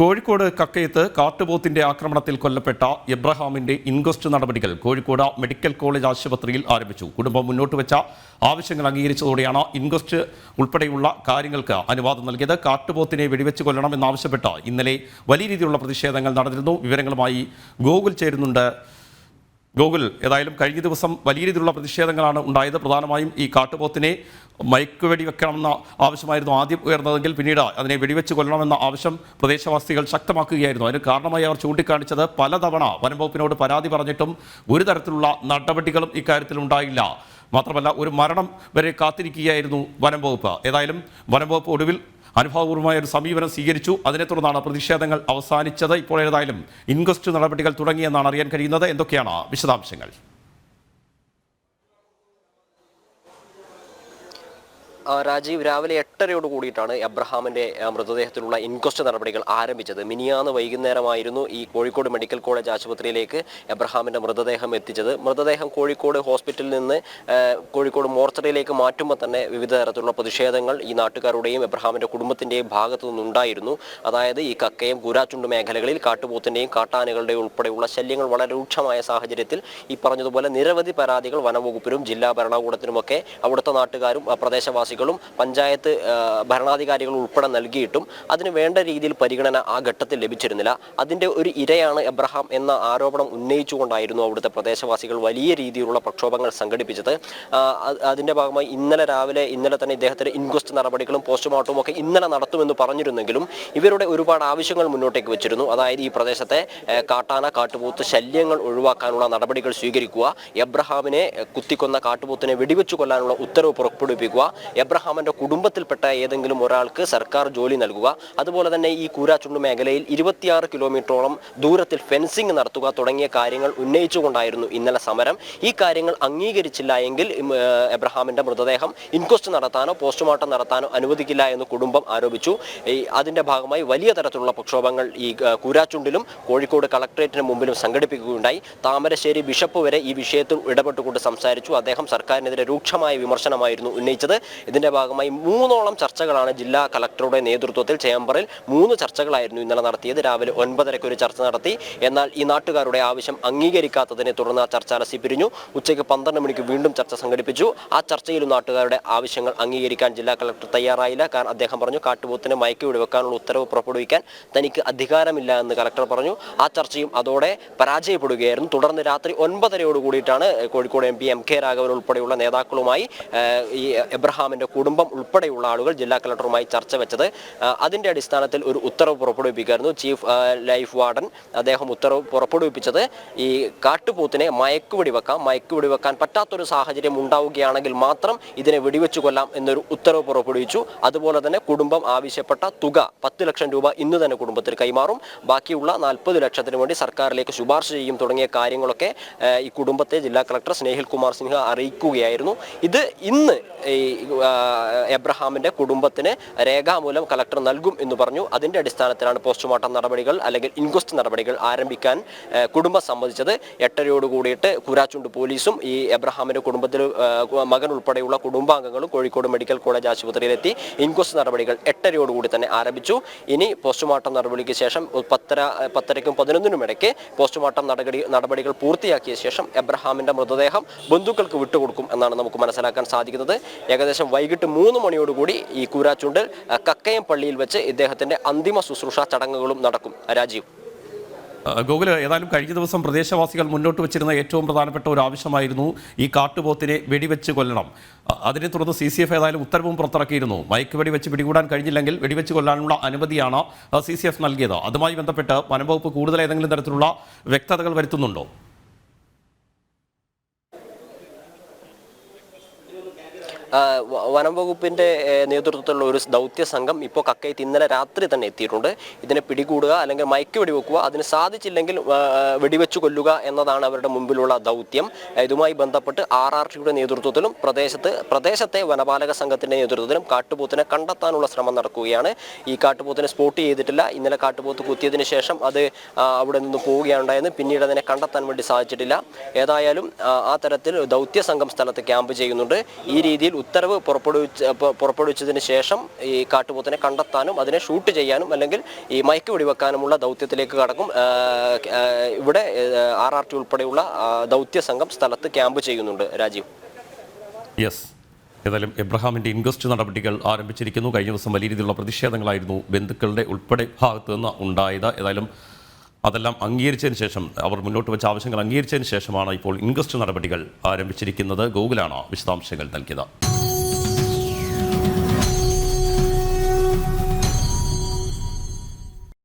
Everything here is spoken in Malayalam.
കോഴിക്കോട് കക്കയത്ത് കാട്ടുപോത്തിന്റെ ആക്രമണത്തിൽ കൊല്ലപ്പെട്ട എബ്രഹാമിന്റെ ഇൻക്വസ്റ്റ് നടപടികൾ കോഴിക്കോട് മെഡിക്കൽ കോളേജ് ആശുപത്രിയിൽ ആരംഭിച്ചു. കുടുംബം മുന്നോട്ട് വെച്ച ആവശ്യങ്ങൾ അംഗീകരിച്ചതോടെയാണ് ഇൻക്വസ്റ്റ് ഉൾപ്പെടെയുള്ള കാര്യങ്ങൾക്ക് അനുവാദം നൽകിയത്. കാട്ടുപോത്തിനെ വെടിവെച്ച് കൊല്ലണമെന്നാവശ്യപ്പെട്ട് ഇന്നലെ വലിയ രീതിയിലുള്ള പ്രതിഷേധങ്ങൾ നടന്നിരുന്നു. വിവരങ്ങളുമായി ഗോകുൽ ചേരുന്നുണ്ട് ഗോകുൽ ഏതായാലും കഴിഞ്ഞ ദിവസം വലിയ രീതിയിലുള്ള പ്രതിഷേധങ്ങളാണ് ഉണ്ടായത്. പ്രധാനമായും ഈ കാട്ടുപോത്തിനെ മയക്ക് വെടിവെക്കണമെന്ന ആവശ്യമായിരുന്നു ആദ്യം ഉയർന്നതെങ്കിൽ പിന്നീട് അതിനെ വെടിവെച്ച് കൊല്ലണമെന്ന ആവശ്യം പ്രദേശവാസികൾ ശക്തമാക്കുകയായിരുന്നു. അതിന് കാരണമായി അവർ ചൂണ്ടിക്കാണിച്ചത് പലതവണ വനംവകുപ്പിനോട് പരാതി പറഞ്ഞിട്ടും ഒരു തരത്തിലുള്ള നടപടികളും ഇക്കാര്യത്തിൽ ഉണ്ടായില്ല. മാത്രമല്ല ഒരു മരണം വരെ കാത്തിരിക്കുകയായിരുന്നു വനംവകുപ്പ് ഏതായാലും വനംവകുപ്പ് ഒടുവിൽ അനുഭവപൂർവമായ ഒരു സമീപനം സ്വീകരിച്ചു. അതിനെ തുടർന്നാണ് പ്രതിഷേധങ്ങൾ അവസാനിച്ചത്. ഇപ്പോൾ ഏതായാലും ഇൻക്വസ്റ്റ് നടപടികൾ തുടങ്ങിയെന്നാണ് അറിയാൻ കഴിയുന്നത്. എന്തൊക്കെയാണ് വിശദാംശങ്ങൾ? രാജീവ് രാവിലെ എട്ടരയോട് കൂടിയിട്ടാണ് എബ്രഹാമിന്റെ മൃതദേഹത്തിലുള്ള ഇൻക്വസ്റ്റ് നടപടികൾ ആരംഭിച്ചത്. മിനിയാന്ന് വൈകുന്നേരമായിരുന്നു ഈ കോഴിക്കോട് മെഡിക്കൽ കോളേജ് ആശുപത്രിയിലേക്ക് എബ്രഹാമിന്റെ മൃതദേഹം എത്തിച്ചത്. മൃതദേഹം കോഴിക്കോട് ഹോസ്പിറ്റലിൽ നിന്ന് കോഴിക്കോട് മോർച്ചറിയിലേക്ക് മാറ്റുമ്പോൾ തന്നെ വിവിധ തരത്തിലുള്ള പ്രതിഷേധങ്ങൾ ഈ നാട്ടുകാരുടെയും എബ്രഹാമിന്റെ കുടുംബത്തിന്റെയും ഭാഗത്തു നിന്നുണ്ടായിരുന്നു. അതായത് ഈ കക്കയും കൂരാച്ചുണ്ട് മേഖലകളിൽ കാട്ടുപോത്തിന്റെയും കാട്ടാനകളുടെയും ഉൾപ്പെടെയുള്ള ശല്യങ്ങൾ വളരെ രൂക്ഷമായ സാഹചര്യത്തിൽ ഈ പറഞ്ഞതുപോലെ നിരവധി പരാതികൾ വനംവകുപ്പിനും ജില്ലാ ഭരണകൂടത്തിനുമൊക്കെ അവിടുത്തെ നാട്ടുകാരും ആ, പ്രദേശവാസികളും പഞ്ചായത്ത് ഭരണാധികാരികൾ ഉൾപ്പെടെ നൽകിയിട്ടും അതിന് വേണ്ട രീതിയിൽ പരിഗണന ആ ഘട്ടത്തിൽ ലഭിച്ചിരുന്നില്ല. അതിന്റെ ഒരു ഇരയാണ് എബ്രഹാം എന്ന ആരോപണം ഉന്നയിച്ചുകൊണ്ടായിരുന്നു അവിടുത്തെ പ്രദേശവാസികൾ വലിയ രീതിയിലുള്ള പ്രക്ഷോഭങ്ങൾ സംഘടിപ്പിച്ചത്. അതിന്റെ ഭാഗമായി ഇന്നലെ രാവിലെ ഇന്നലെ തന്നെ ഇദ്ദേഹത്തിന്റെ ഇൻക്വസ്റ്റ് നടപടികളും പോസ്റ്റ്മോർട്ടവും ഒക്കെ ഇന്നലെ നടത്തുമെന്ന് പറഞ്ഞിരുന്നെങ്കിലും ഇവരുടെ ഒരുപാട് ആവശ്യങ്ങൾ മുന്നോട്ടേക്ക് വെച്ചിരുന്നു. അതായത് ഈ പ്രദേശത്തെ കാട്ടാന കാട്ടുപോത്ത് ശല്യങ്ങൾ ഒഴിവാക്കാനുള്ള നടപടികൾ സ്വീകരിക്കുക എബ്രഹാമിനെ കുത്തിക്കൊന്ന കാട്ടുപോത്തിനെ വെടിവെച്ചു കൊല്ലാനുള്ള ഉത്തരവ് പുറപ്പെടുവിപ്പിക്കുക എബ്രഹാമിന്റെ കുടുംബത്തിൽപ്പെട്ട ഏതെങ്കിലും ഒരാൾക്ക് സർക്കാർ ജോലി നൽകുക അതുപോലെ തന്നെ ഈ കൂരാച്ചുണ്ട് മേഖലയിൽ ഇരുപത്തിയാറ് കിലോമീറ്ററോളം ദൂരത്തിൽ ഫെൻസിംഗ് നടത്തുക തുടങ്ങിയ കാര്യങ്ങൾ ഉന്നയിച്ചുകൊണ്ടായിരുന്നു ഇന്നലെ സമരം. ഈ കാര്യങ്ങൾ അംഗീകരിച്ചില്ല എങ്കിൽ എബ്രഹാമിന്റെ മൃതദേഹം ഇൻക്വസ്റ്റ് നടത്താനോ പോസ്റ്റ്മോർട്ടം നടത്താനോ അനുവദിക്കില്ല എന്ന് കുടുംബം ആരോപിച്ചു. അതിന്റെ ഭാഗമായി വലിയ തരത്തിലുള്ള പ്രക്ഷോഭങ്ങൾ ഈ കൂരാച്ചുണ്ടിലും കോഴിക്കോട് കളക്ടറേറ്റിന് മുമ്പിലും സംഘടിപ്പിക്കുകയുണ്ടായി. താമരശ്ശേരി ബിഷപ്പ് വരെ ഈ വിഷയത്തിൽ ഇടപെട്ടുകൊണ്ട് സംസാരിച്ചു. അദ്ദേഹം സർക്കാരിനെതിരെ രൂക്ഷമായ വിമർശനമായിരുന്നു ഉന്നയിച്ചത്. ഇതിന്റെ ഭാഗമായി മൂന്നോളം ചർച്ചകളാണ് ജില്ലാ കളക്ടറുടെ നേതൃത്വത്തിൽ ചേംബറിൽ മൂന്ന് ചർച്ചകളായിരുന്നു ഇന്നലെ നടത്തിയത്. രാവിലെ ഒൻപതരയ്ക്ക് ഒരു ചർച്ച നടത്തി. എന്നാൽ ഈ നാട്ടുകാരുടെ ആവശ്യം അംഗീകരിക്കാത്തതിനെ തുടർന്ന് ആ ചർച്ച അലസി പിരിഞ്ഞു. ഉച്ചയ്ക്ക് പന്ത്രണ്ട് മണിക്ക് വീണ്ടും ചർച്ച സംഘടിപ്പിച്ചു. ആ ചർച്ചയിലും നാട്ടുകാരുടെ ആവശ്യങ്ങൾ അംഗീകരിക്കാൻ ജില്ലാ കളക്ടർ തയ്യാറായില്ല. കാരണം അദ്ദേഹം പറഞ്ഞു കാട്ടുപോത്തിനെ മയക്കി വെടിവെക്കാനുള്ള ഉത്തരവ് പുറപ്പെടുവിക്കാൻ തനിക്ക് അധികാരമില്ല എന്ന് കളക്ടർ പറഞ്ഞു. ആ ചർച്ചയും അതോടെ പരാജയപ്പെടുകയായിരുന്നു. തുടർന്ന് രാത്രി ഒൻപതരയോട് കൂടിയിട്ടാണ് Kozhikode M P M K Raghavan ഉൾപ്പെടെയുള്ള നേതാക്കളുമായി ഈ എബ്രഹാമിന്റെ കുടുംബം ഉൾപ്പെടെയുള്ള ആളുകൾ ജില്ലാ കളക്ടറുമായി ചർച്ച വെച്ചത്. അതിന്റെ അടിസ്ഥാനത്തിൽ ഒരു ഉത്തരവ് പുറപ്പെടുവിപ്പിക്കുകയായിരുന്നു ചീഫ് ലൈഫ് വാർഡൻ അദ്ദേഹം ഉത്തരവ് പുറപ്പെടുവിപ്പിച്ചത്. ഈ കാട്ടുപോത്തിനെ മയക്കുവെടി വെക്കാം മയക്കുവെടി വെക്കാൻ പറ്റാത്തൊരു സാഹചര്യം ഉണ്ടാവുകയാണെങ്കിൽ മാത്രം ഇതിനെ വെടിവെച്ചു കൊല്ലാം എന്നൊരു ഉത്തരവ് പുറപ്പെടുവിച്ചു. അതുപോലെ തന്നെ കുടുംബം ആവശ്യപ്പെട്ട തുക പത്ത് ലക്ഷം രൂപ ഇന്ന് തന്നെ കുടുംബത്തിൽ കൈമാറും. ബാക്കിയുള്ള നാൽപ്പത് ലക്ഷത്തിന് വേണ്ടി സർക്കാരിലേക്ക് ശുപാർശ ചെയ്യും തുടങ്ങിയ കാര്യങ്ങളൊക്കെ ഈ കുടുംബത്തെ ജില്ലാ കളക്ടർ സ്നേഹിൽ കുമാർ സിൻഹ അറിയിക്കുകയായിരുന്നു. ഇത് ഇന്ന് ഈ എബ്രഹാമിന്റെ കുടുംബത്തിന് രേഖാമൂലം കളക്ടർ നൽകും എന്ന് പറഞ്ഞു. അതിന്റെ അടിസ്ഥാനത്തിലാണ് പോസ്റ്റ്മോർട്ടം നടപടികൾ അല്ലെങ്കിൽ ഇൻക്വസ്റ്റ് നടപടികൾ ആരംഭിക്കാൻ കുടുംബം സമ്മതിച്ചത്. എട്ടരയോട് കൂടിയിട്ട് കുരാച്ചുണ്ട് പോലീസും ഈ എബ്രഹാമിന്റെ കുടുംബത്തിൽ മകൻ ഉൾപ്പെടെയുള്ള കുടുംബാംഗങ്ങളും കോഴിക്കോട് മെഡിക്കൽ കോളേജ് ആശുപത്രിയിലെത്തി ഇൻക്വസ്റ്റ് നടപടികൾ എട്ടരയോട് കൂടി തന്നെ ആരംഭിച്ചു. ഇനി പോസ്റ്റ്മോർട്ടം നടപടിക്ക് ശേഷം പത്തര പത്തരയ്ക്കും പതിനൊന്നിനും ഇടയ്ക്ക് പോസ്റ്റ്മോർട്ടം നടപടി നടപടികൾ പൂർത്തിയാക്കിയ ശേഷം എബ്രഹാമിന്റെ മൃതദേഹം ബന്ധുക്കൾക്ക് വിട്ടുകൊടുക്കും എന്നാണ് നമുക്ക് മനസ്സിലാക്കാൻ സാധിക്കുന്നത്. ഏകദേശം വൈകിട്ട് മൂന്ന് മണിയോടുകൂടി ഈ കൂരാച്ചുണ്ടിൽ കക്കയം പള്ളിയിൽ വെച്ച് ഇദ്ദേഹത്തിന്റെ അന്തിമ ശുശ്രൂഷ ചടങ്ങുകളും നടക്കും. രാജീവ്. ഗോകുല ഏതായാലും കഴിഞ്ഞ ദിവസം പ്രദേശവാസികൾ മുന്നോട്ട് വെച്ചിരുന്ന ഏറ്റവും പ്രധാനപ്പെട്ട ഒരു ആവശ്യമായിരുന്നു ഈ കാട്ടുപോത്തിനെ വെടിവെച്ച് കൊല്ലണം. അതിനെ തുടർന്ന് സി സി എഫ് ഏതായാലും ഉത്തരവും പുറത്തിറക്കിയിരുന്നു. മയക്ക് വെടിവെച്ച് പിടികൂടാൻ കഴിഞ്ഞില്ലെങ്കിൽ വെടിവെച്ച് കൊല്ലാനുള്ള അനുമതിയാണ് സി സി എഫ് നൽകിയത്. അതുമായി ബന്ധപ്പെട്ട് വനംവകുപ്പ് കൂടുതൽ ഏതെങ്കിലും തരത്തിലുള്ള വ്യക്തതകൾ വരുത്തുന്നുണ്ടോ ആ, വ- വനം വകുപ്പിന്റെ നേതൃത്വത്തിലുള്ള ഒരു ദൗത്യ സംഘം ഇപ്പോൾ കക്കയത്ത് ഇന്നലെ രാത്രി തന്നെ എത്തിയിട്ടുണ്ട്. ഇതിനെ പിടികൂടുക അല്ലെങ്കിൽ മയക്ക് വെടിവെക്കുക അതിന് സാധിച്ചില്ലെങ്കിൽ വെടിവെച്ചു കൊല്ലുക എന്നതാണ് അവരുടെ മുമ്പിലുള്ള ദൗത്യം. ഇതുമായി ബന്ധപ്പെട്ട് ആർ ആർ ടിയുടെ നേതൃത്വത്തിലും പ്രദേശത്ത് പ്രദേശത്തെ വനപാലക സംഘത്തിന്റെ നേതൃത്വത്തിലും കാട്ടുപോത്തിനെ കണ്ടെത്താനുള്ള ശ്രമം നടക്കുകയാണ്. ഈ കാട്ടുപോത്തിനെ സ്പോട്ട് ചെയ്തിട്ടില്ല. ഇന്നലെ കാട്ടുപോത്ത് കുത്തിയതിന് ശേഷം അത് അവിടെ നിന്ന് പോവുകയാണ് പിന്നീട് അതിനെ കണ്ടെത്താൻ വേണ്ടി സാധിച്ചിട്ടില്ല. ഏതായാലും ആ തരത്തിൽ ദൗത്യ സംഘം സ്ഥലത്ത് ക്യാമ്പ് ചെയ്യുന്നുണ്ട്. ഈ രീതിയിൽ ഉത്തരവ് പുറപ്പെടുവിച്ച പുറപ്പെടുവിച്ചതിന് ശേഷം ഈ കാട്ടുപോത്തിനെ കണ്ടെത്താനും അതിനെ ഷൂട്ട് ചെയ്യാനും അല്ലെങ്കിൽ ഈ മയക്ക് വെടിവെക്കാനുമുള്ള ദൗത്യത്തിലേക്ക് കടക്കും. ഇവിടെ ആർ ആർ ടി ഉൾപ്പെടെയുള്ള ദൗത്യ സംഘം സ്ഥലത്ത് ക്യാമ്പ് ചെയ്യുന്നുണ്ട്. രാജീവ്. യെസ്. ഏതായാലും എബ്രഹാമിന്റെ ഇൻക്വസ്റ്റ് നടപടികൾ ആരംഭിച്ചിരിക്കുന്നു. കഴിഞ്ഞ ദിവസം വലിയ രീതിയിലുള്ള പ്രതിഷേധങ്ങളായിരുന്നു ബന്ധുക്കളുടെ ഉൾപ്പെടെ ഭാഗത്തു നിന്ന് ഉണ്ടായത്. ഏതായാലും അതെല്ലാം അംഗീകരിച്ചതിന് ശേഷം അവർ മുന്നോട്ട് വെച്ച ആവശ്യങ്ങൾ അംഗീകരിച്ചതിന് ശേഷമാണ് ഇപ്പോൾ ഇൻക്വസ്റ്റ് നടപടികൾ ആരംഭിച്ചിരിക്കുന്നത്. ഗൂഗിളാണ് വിശദാംശങ്ങൾ നൽകിയത്.